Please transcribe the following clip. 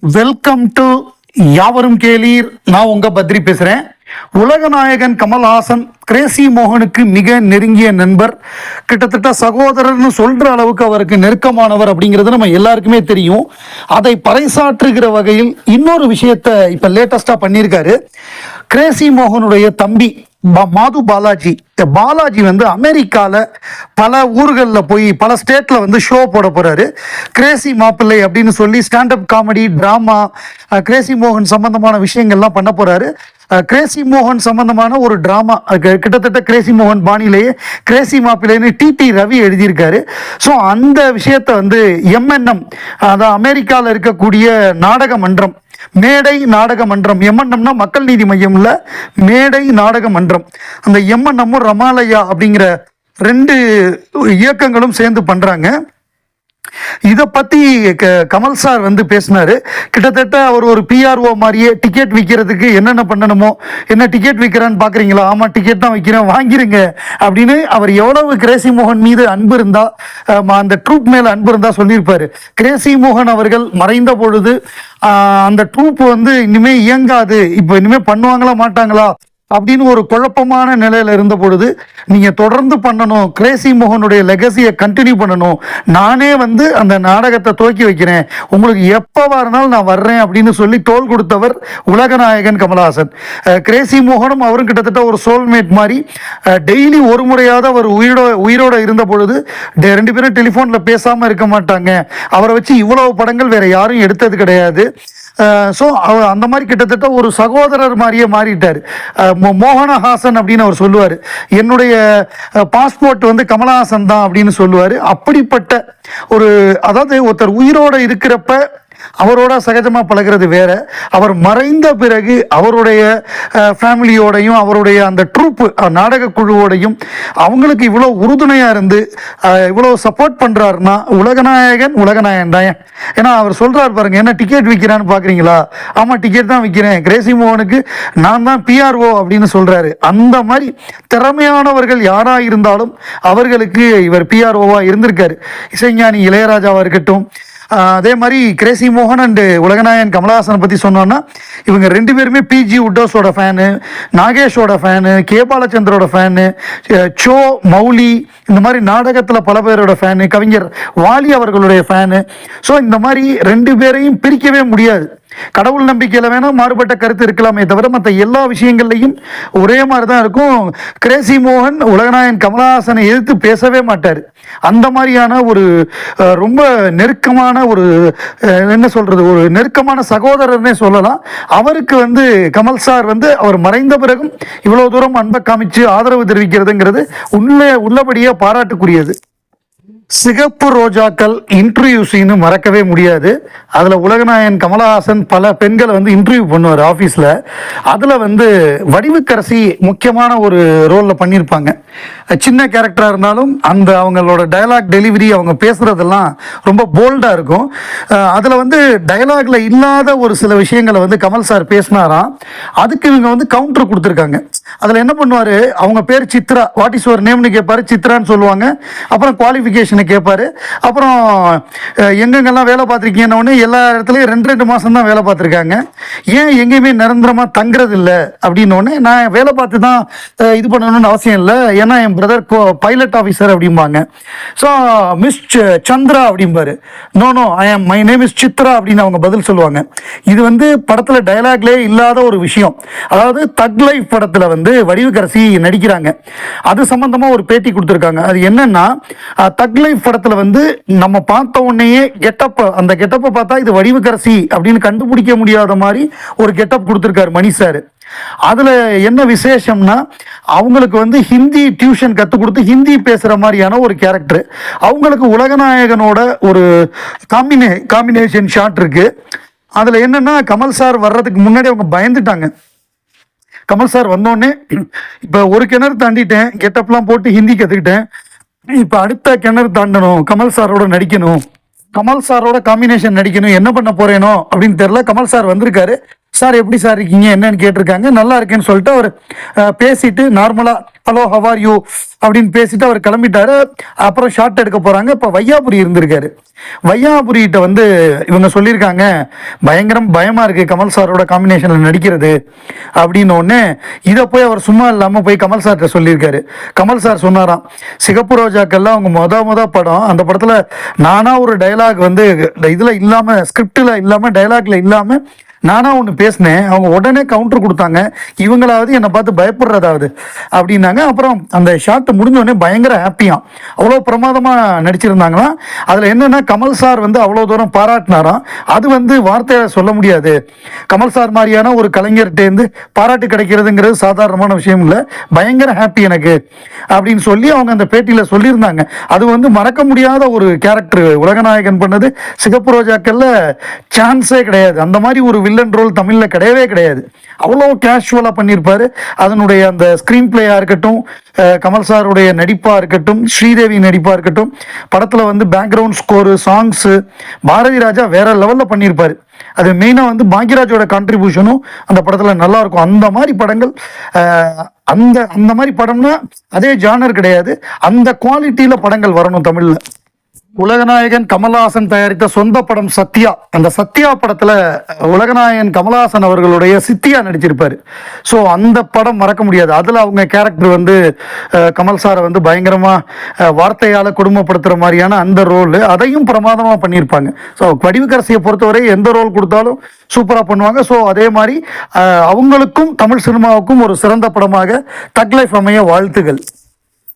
Welcome to யாவரும் கேளீர். நான் உங்க பத்ரி பேசுறேன். உலகநாயகன் கமல்ஹாசன் கிரேசி மோகனுக்கு மிக நெருங்கிய நண்பர். கிட்டத்தட்ட சகோதரர்னு சொல்ற அளவுக்கு அவருக்கு நெருக்கமானவர் அப்படிங்கிறது நம்ம எல்லாருக்குமே தெரியும். அதை பறைசாற்றுகிற வகையில் இன்னொரு விஷயத்த இப்ப லேட்டஸ்டா பண்ணியிருக்காரு. கிரேசி மோகனுடைய தம்பி மாது பாலாஜி. பாலாஜி வந்து அமெரிக்காவில் பல ஊர்களில் போய் பல ஸ்டேட்டில் வந்து ஷோ போட போகிறாரு கிரேசி மாப்பிள்ளை அப்படின்னு சொல்லி ஸ்டாண்டப் காமெடி ட்ராமா கிரேசி மோகன் சம்பந்தமான விஷயங்கள்லாம் பண்ண போகிறாரு கிரேசி மோகன் சம்பந்தமான ஒரு ட்ராமா கிட்டத்தட்ட கிரேசி மோகன் பாணியிலேயே கிரேசி மாப்பிள்ளைன்னு டிடி ரவி எழுதியிருக்காரு. ஸோ அந்த விஷயத்தை வந்து எம்என்எம் அதாவது அமெரிக்காவில் இருக்கக்கூடிய நாடக மன்றம் மேடை நாடக மன்றம். எம்என்எம்னா மக்கள் நீதி மையம்ல மேடை நாடக மன்றம். அந்த எம்என்எம்மும் ரமாலயா அப்படிங்கிற ரெண்டு இயக்கங்களும் சேர்ந்து பண்றாங்க. இதை பத்தி க- கமல் சார் வந்து பேசினாரு. கிட்டத்தட்ட அவர் ஒரு பிஆர்ஓ மாதிரியே டிக்கெட் விற்கிறதுக்கு என்னென்ன பண்ணணுமோ என்ன டிக்கெட் விற்கிறான்னு பாக்குறீங்களா? ஆமா டிக்கெட் தான் விற்கிறேன் வாங்கிருங்க அப்படின்னு அவர் எவ்வளவு கிரேசி மோகன் மீது அன்பு இருந்தா அந்த ட்ரூப் மேல அன்பு இருந்தா சொல்லியிருப்பாரு. கிரேசி மோகன் அவர்கள் மறைந்த பொழுது அந்த ட்ரூப் வந்து இனிமே இயங்காது இப்போ இனிமே பண்ணுவாங்களா மாட்டாங்களா அப்படின்னு ஒரு குழப்பமான நிலையில் இருந்த பொழுது நீங்கள் தொடர்ந்து பண்ணணும் கிரேசி மோகனுடைய லெகசியை கண்டினியூ பண்ணணும். நானே வந்து அந்த நாடகத்தை துவக்கி வைக்கிறேன். உங்களுக்கு எப்போ இருந்தாலும் நான் வர்றேன் அப்படின்னு சொல்லி தோல் கொடுத்தவர் உலகநாயகன் கமலஹாசன். கிரேசி மோகனும் அவரும் கிட்டத்தட்ட ஒரு சோல்மேட் மாதிரி டெய்லி ஒரு முறையாவது அவர் உயிரோட உயிரோட இருந்த பொழுது ரெண்டு பேரும் டெலிஃபோனில் பேசாமல் இருக்க மாட்டாங்க. அவரை வச்சு இவ்வளவு படங்கள் வேறு யாரும் எடுத்தது கிடையாது. ஸோ அவர் அந்த மாதிரி கிட்டத்தட்ட ஒரு சகோதரர் மாதிரியே மாறிட்டார். மோ- மோகனஹாசன் அப்படின்னு அவர் சொல்லுவார். என்னுடைய பாஸ்போர்ட் வந்து கமலஹாசன் தான் அப்படின்னு சொல்லுவார். அப்படிப்பட்ட ஒரு அதாவது ஒருத்தர் உயிரோட இருக்கிறப்ப அவரோட சகஜமாக பழகிறது வேற. அவர் மறைந்த பிறகு அவருடைய ஃபேமிலியோடையும் அவருடைய அந்த ட்ரூப்பு நாடக குழுவோடையும் அவங்களுக்கு இவ்வளோ உறுதுணையாக இருந்து இவ்வளோ சப்போர்ட் பண்ணுறாருன்னா உலகநாயகன் உலகநாயகன் தான். ஏன்னா அவர் சொல்கிறார் பாருங்க என்ன டிக்கெட் விற்கிறான்னு பார்க்குறீங்களா ஆமாம் டிக்கெட் தான் விற்கிறேன் கிரேசி மோகனுக்கு நான் தான் பிஆர்ஓ அப்படின்னு சொல்கிறாரு அந்த மாதிரி திறமையானவர்கள் யாராக இருந்தாலும் அவர்களுக்கு இவர் பிஆர்ஓவாக இருந்திருக்காரு. இசைஞானி இளையராஜாவாக இருக்கட்டும் அதே மாதிரி கிரேசி மோகன் அண்டு உலகநாயகன் கமலஹாசனை பற்றி சொன்னோன்னா இவங்க ரெண்டு பேருமே பிஜி உட்டோஸோட ஃபேனு நாகேஷோட ஃபேனு கே பாலச்சந்தரோட ஃபேனு சோ மௌலி இந்த மாதிரி நாடகத்தில் பல பேரோட ஃபேனு கவிஞர் வாலி அவர்களுடைய ஃபேனு ஸோ இந்த மாதிரி ரெண்டு பேரையும் பிரிக்கவே முடியாது. கடவுள் நம்பிக்கையில் வேணால் மாறுபட்ட கருத்து இருக்கலாமே தவிர மற்ற எல்லா விஷயங்கள்லையும் ஒரே மாதிரி தான் இருக்கும். கிரேசி மோகன் உலகநாயகன் கமலஹாசனை எதிர்த்து பேசவே மாட்டார். அந்த மாதிரியான ஒரு அஹ், ரொம்ப நெருக்கமான ஒரு அஹ், என்ன சொல்றது ஒரு நெருக்கமான சகோதரர்னே சொல்லலாம். அவருக்கு வந்து கமல் சார் வந்து அவர் மறைந்த பிறகும் இவ்வளவு தூரம் அன்பை காமிச்சு ஆதரவு தெரிவிக்கிறதுங்கிறது உண்மை உள்ளபடியே பாராட்டுக்குரியது. சிகப்பு ரோஜாக்கள் இன்டர்வியூ சீனு மறக்கவே முடியாது. அதில் உலகநாயகன் கமலஹாசன் பல பெண்களை வந்து இன்டர்வியூ பண்ணுவார் ஆஃபீஸில் அதில் வந்து வடிவுக்கரசி முக்கியமான ஒரு ரோலில் பண்ணியிருப்பாங்க சின்ன கேரக்டராக இருந்தாலும் அந்த அவங்களோட டயலாக் டெலிவரி அவங்க பேசுகிறதெல்லாம் ரொம்ப போல்டாக இருக்கும். அதில் வந்து டயலாகில் இல்லாத ஒரு சில விஷயங்களை வந்து கமல் சார் பேசினாராம். அதுக்கு இவங்க வந்து கவுண்டர் கொடுத்துருக்காங்க. அதில் என்ன பண்ணுவார்? அவங்க பேர் சித்ரா. வாட் இஸ் யுவர் நேம்னு கேட்பாரு சித்ரான்னு சொல்லுவாங்க. அப்புறம் குவாலிஃபிகேஷன் கேட்பாரு அப்புறம் எங்கெங்கெல்லாம் வேலை பார்த்துருக்கீங்கன்னு எல்லா இடத்துலையும் ரெண்டு ரெண்டு மாதம் தான் வேலை பார்த்துருக்காங்க. ஏன் எங்கேயுமே நிரந்தரமாக தங்குறது இல்லை அப்படின்னோடனே நான் வேலை பார்த்து தான் இது பண்ணணும்னு அவசியம் இல்லை. ஏன்னா என் பிரதர் பைலட் ஆஃபீஸர் அப்படிம்பாங்க. ஸோ மிஸ் சந்திரா அப்படிம்பாரு. நோ நோ ஐ ஆம் மை நேம் இஸ் சித்ரா அப்படின்னு அவங்க பதில் சொல்லுவாங்க. இது வந்து படத்தில் டைலாக்லே இல்லாத ஒரு விஷயம். அதாவது தக் லைஃப் படத்தில் வந்து வடிவுக்கரசி நடிக்கிறாங்க. அது சம்பந்தமாக ஒரு பேட்டி கொடுத்துருக்காங்க. அது என்னன்னா அஹ், தக் லைஃப் படத்துல வந்து நம்ம பார்த்த உடனேயே கெட்டப் அந்த கெட்டப்பை பார்த்தா இது வடிவுக்கரசி அப்படின்னு கண்டுபிடிக்க முடியாத மாதிரி ஒரு கெட்டப் கொடுத்துருக்காரு மணி சார் அதில் என்ன விசேஷம்னா அவங்களுக்கு வந்து ஹிந்தி டியூஷன் கற்றுக் கொடுத்து ஹிந்தி பேசுகிற மாதிரியான ஒரு கேரக்டர் அவங்களுக்கு உலகநாயகனோட ஒரு காம்பினே காம்பினேஷன் ஷாட் இருக்கு. அதில் என்னன்னா கமல் சார் வர்றதுக்கு முன்னாடி அவங்க பயந்துட்டாங்க. கமல் சார் வந்தோடனே இப்போ ஒரு கிணறு தாண்டிட்டேன் கெட்டப்லாம் போட்டு ஹிந்தி கற்றுக்கிட்டேன் இப்போ அடுத்த கிணறு தாண்டணும். கமல் சாரோட நடிக்கணும். கமல் சாரோட காம்பினேஷன் நடிக்கணும். என்ன பண்ண போறேனோ அப்படின்னு தெரியல. கமல் சார் வந்திருக்காரு. சார் எப்படி சார் இருக்கீங்க? என்னன்னு கேட்டிருக்காங்க. நல்லா இருக்கேன்னு சொல்லிட்டு அவர் பேசிட்டு நார்மலாக ஹலோ ஹவார் யூ அப்படின்னு பேசிட்டு அவர் கிளம்பிட்டாரு. அப்புறம் ஷார்ட் எடுக்க போகிறாங்க இப்போ வையாபுரி இருந்திருக்காரு. வையாபுரிகிட்ட வந்து இவங்க சொல்லியிருக்காங்க பயங்கரம் பயமாக இருக்குது கமல் சாரோட காம்பினேஷனில் நடிக்கிறது. அப்படின்னு ஒன்று இதை போய் அவர் சும்மா இல்லாமல் போய் கமல் சார்கிட்ட சொல்லியிருக்காரு. கமல் சார் சொன்னாராம் சிகப்பு ரோஜாக்கள்லாம் அவங்க மொத மொத படம் அந்த படத்தில் நானாக ஒரு டயலாக் வந்து இதில் இல்லாமல் ஸ்கிரிப்டில் இல்லாமல் டைலாக்ல இல்லாமல் நானா ஒன்று பேசினேன். அவங்க உடனே கவுண்டர் கொடுத்தாங்க. இவங்களாவது என்னை பார்த்து பயப்படுறதாவது அப்படின்னாங்க. அப்புறம் அந்த ஷாட் முடிஞ்சோடனே பயங்கர ஹாப்பியாக அவ்வளோ பிரமாதமாக நடிச்சிருந்தாங்களாம் அதில் என்னென்னா கமல் சார் வந்து அவ்வளோ தூரம் பாராட்டினாராம். அது வந்து வார்த்தையை சொல்ல முடியாது. கமல் சார் மாதிரியான ஒரு கலைஞர்கிட்டேருந்து பாராட்டு கிடைக்கிறதுங்கிறது சாதாரணமான விஷயம் இல்லை. பயங்கர ஹாப்பி எனக்கு அப்படின்னு சொல்லி அவங்க அந்த பேட்டியில் சொல்லியிருந்தாங்க. அது வந்து மறக்க முடியாத ஒரு கேரக்டர் உலகநாயகன் பண்ணது சிகப்பு ரோஜாக்களில் சான்ஸே கிடையாது. அந்த மாதிரி ஒரு வில்லன் ரோல் தமிழில் கிடையவே கிடையாது. அவ்வளோ கேஷுவலாக பண்ணியிருப்பாரு. அதனுடைய அந்த ஸ்க்ரீன் பிளேயாக இருக்கட்டும் கமல் சாருடைய நடிப்பாக இருக்கட்டும் ஸ்ரீதேவி நடிப்பாக இருக்கட்டும் படத்தில் வந்து background score songs Bharathi Raja வேற லெவலில் பண்ணியிருப்பார். அது மெயினாக வந்து பாக்யராஜோட கான்ட்ரிபியூஷனும் அந்த படத்தில் நல்லாயிருக்கும் அந்த மாதிரி படங்கள் அந்த அந்த மாதிரி படம்னா அதே ஜானர் கிடையாது. அந்த குவாலிட்டியில் படங்கள் வரணும் தமிழில். உலகநாயகன் கமல்ஹாசன் தயாரித்த சொந்த படம் சத்யா. அந்த சத்யா படத்துல உலகநாயகன் கமல்ஹாசன் அவர்களுடைய சித்தியா நடிச்சிருப்பாரு. ஸோ அந்த படம் மறக்க முடியாது. அதுல அவங்க கேரக்டர் வந்து கமல் சாரை வந்து பயங்கரமா வார்த்தையால குடும்பப்படுத்துற மாதிரியான அந்த ரோல் அதையும் பிரமாதமா பண்ணியிருப்பாங்க. ஸோ வடிவுக்கரசியை பொறுத்தவரை எந்த ரோல் கொடுத்தாலும் சூப்பராக பண்ணுவாங்க. ஸோ அதே மாதிரி அவங்களுக்கும் தமிழ் சினிமாவுக்கும் ஒரு சிறந்த படமாக தக் லைஃப் அமைய வாழ்த்துகள்.